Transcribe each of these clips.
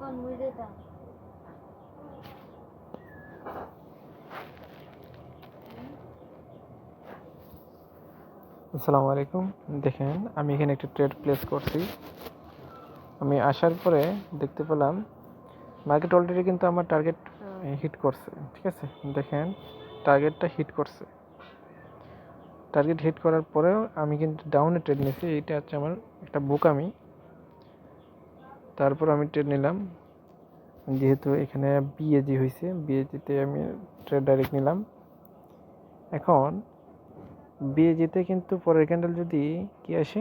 কোন মুই আসসালামু আলাইকুম দেখেন, আমি এখানে একটা ট্রেড প্লেস করছি। আমি আসার পরে দেখতে পেলাম মার্কেট অলরেডি কিন্তু আমার টার্গেট হিট করছে, ঠিক আছে? দেখেন টার্গেটটা হিট করছে। টার্গেট হিট করার পরেও আমি কিন্তু ডাউনে ট্রেড নিয়েছি। এইটা হচ্ছে আমার একটা বুক আমি তারপর আমি ট্রেড নিলাম। যেহেতু এখানে বিএজি হয়েছে বিএজিতে আমি ট্রেড ডাইরেক্ট নিলাম। এখন বিএজিতে কিন্তু পরের ক্যান্ডেল যদি কি আসে?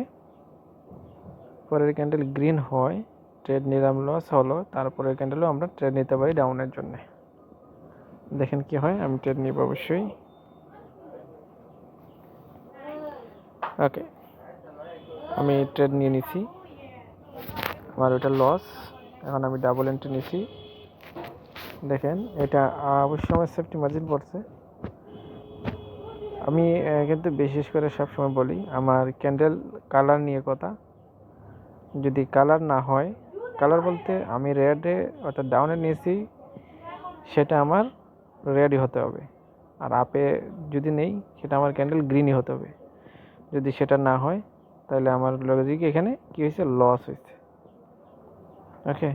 পরের ক্যান্ডেল গ্রিন হয় ট্রেড নিলাম লস হলো, তারপরের ক্যান্ডেলও আমরা ট্রেড নিতে পারি ডাউনের জন্য। দেখেন কি হয়, আমি ট্রেড নিব অবশ্যই। ওকে। আমি ট্রেড নিয়ে নিছি। আমার ওটা লস এখন আমি ডাবল এন্ট্রি নিছি। দেখেন, এটা অবশ্যই আমার সেফটি মার্জিন পড়ছে। আমি কিন্তু বিশেষ করে সবসময় বলি, আমার ক্যান্ডেল কালার নিয়ে কথা। যদি কালার না হয় কালার বলতে আমি রেডে অর্থাৎ ডাউনে নিয়েছি, সেটা আমার রেডই হতে হবে। আর আপে যদি নেই, সেটা আমার ক্যান্ডেল গ্রিনই হতে হবে। যদি সেটা না হয়, তাহলে আমার লজিক এখানে কি হয়েছে? লস হয়েছে। ওকে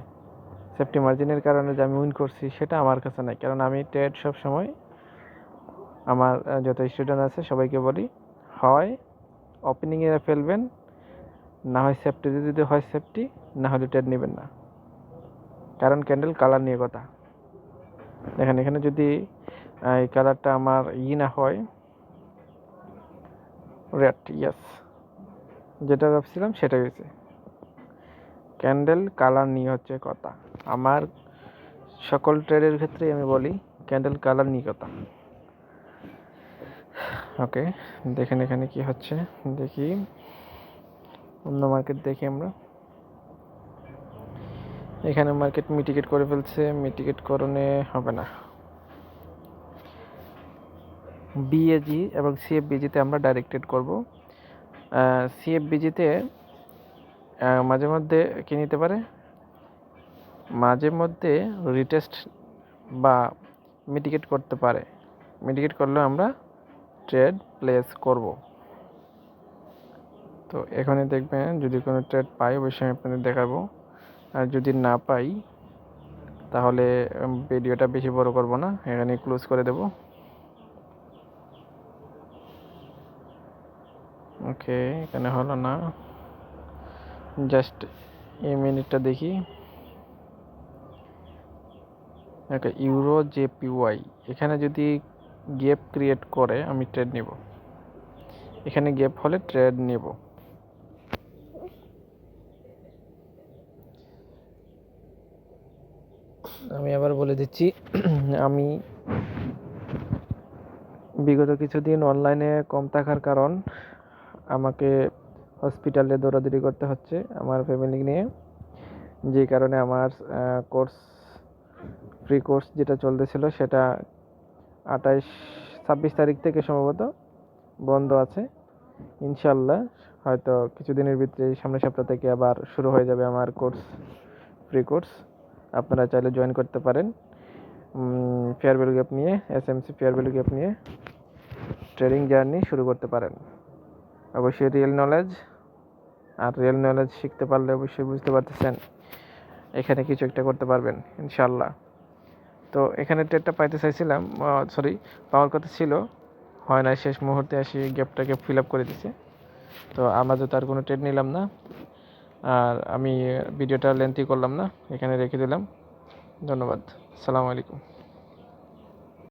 সেফটি মার্জিনের কারণে যে আমি উইন করছি, সেটা আমার কাছে নাই। কারণ আমি ট্রেড সব সময় আমার যত স্টুডেন্ট আছে, সবাইকে বলি, হয় ওপেনিংয়ে ফেলবেন, না হয় সেফটি যদি হয় সেফটি না হলে ট্রেড নেবেন না। কারণ ক্যান্ডেল কালার নিয়ে কথা। দেখেন, এখানে যদি এই কালারটা আমার ই না হয় রেড ইয়াস যেটা ভাবছিলাম সেটা হয়েছে। ক্যান্ডেল কালার নিয়ে হচ্ছে কথা। আমার সকল ট্রেডের ক্ষেত্রেই আমি বলি, ক্যান্ডেল কালার নিয়ে কথা। ওকে, দেখেন এখানে কি হচ্ছে। দেখি, অন্য মার্কেট দেখি আমরা। এখানে মার্কেট মিটিগেট করে ফেলছে মিটিগেট করণে হবে না। বিএজি এবং সিএফবিজিতে আমরা ডাইরেক্টেড করব। সিএফবিজিতে মাঝে মধ্যে কি নিতে পারে? মাঝে মধ্যে রিটেস্ট বা মিটিগেট করতে পারে। মিটিগেট করলেও আমরা ট্রেড প্লেস করব। তো এখানে দেখবেন যদি কোনো ট্রেড পাই, অবশ্যই আমি আপনাদের দেখাবো। আর যদি না পাই, তাহলে ভিডিওটা বেশি বড় করব না। এখানে ক্লোজ করে দেব। ওকে, এখানে হলো না। জাস্ট এই মিনিটটা দেখি। ওকে ইউরো জেপিওয়াই এখানে যদি গ্যাপ ক্রিয়েট করে, আমি ট্রেড নিব। এখানে গ্যাপ হলে ট্রেড নেব। আমি আবার বলে দিচ্ছি, আমি বিগত কিছুদিন অনলাইনে কম থাকার কারণ আমাকে হসপিটালে দৌড়াদৌড়ি করতে হচ্ছে আমার ফ্যামিলি নিয়ে। যে কারণে আমার কোর্স ফ্রি কোর্স যেটা চলতেছিল সেটা আঠাইশ, ছাব্বিশ তারিখ থেকে সম্ভবত বন্ধ আছে। ইনশাল্লাহ হয়তো কিছুদিনের ভিতরে সামনের সপ্তাহ থেকে আবার শুরু হয়ে যাবে আমার কোর্স ফ্রি কোর্স আপনারা চাইলে জয়েন করতে পারেন। ফেয়ার ভ্যালু গ্যাপ নিয়ে S M C fair value gap নিয়ে ট্রেডিং জার্নি শুরু করতে পারেন। অবশ্যই রিয়েল নলেজ আর রিয়েল নলেজ শিখতে পারলে অবশ্যই বুঝতে পারতেছেন এখানে কিছু একটা করতে পারবেন ইনশাল্লাহ তো এখানে ট্রেডটা পাইতে চাইছিলাম সরি পাওয়ার কথা ছিল, হয় না শেষ মুহূর্তে আসি গ্যাপটাকে ফিল আপ করে দিছে। তো আমরা তো তার কোনো ট্রেড নিলাম না, আর আমি ভিডিওটা লেন্থি করলাম না, এখানে রেখে দিলাম। ধন্যবাদ সালামু আলাইকুম।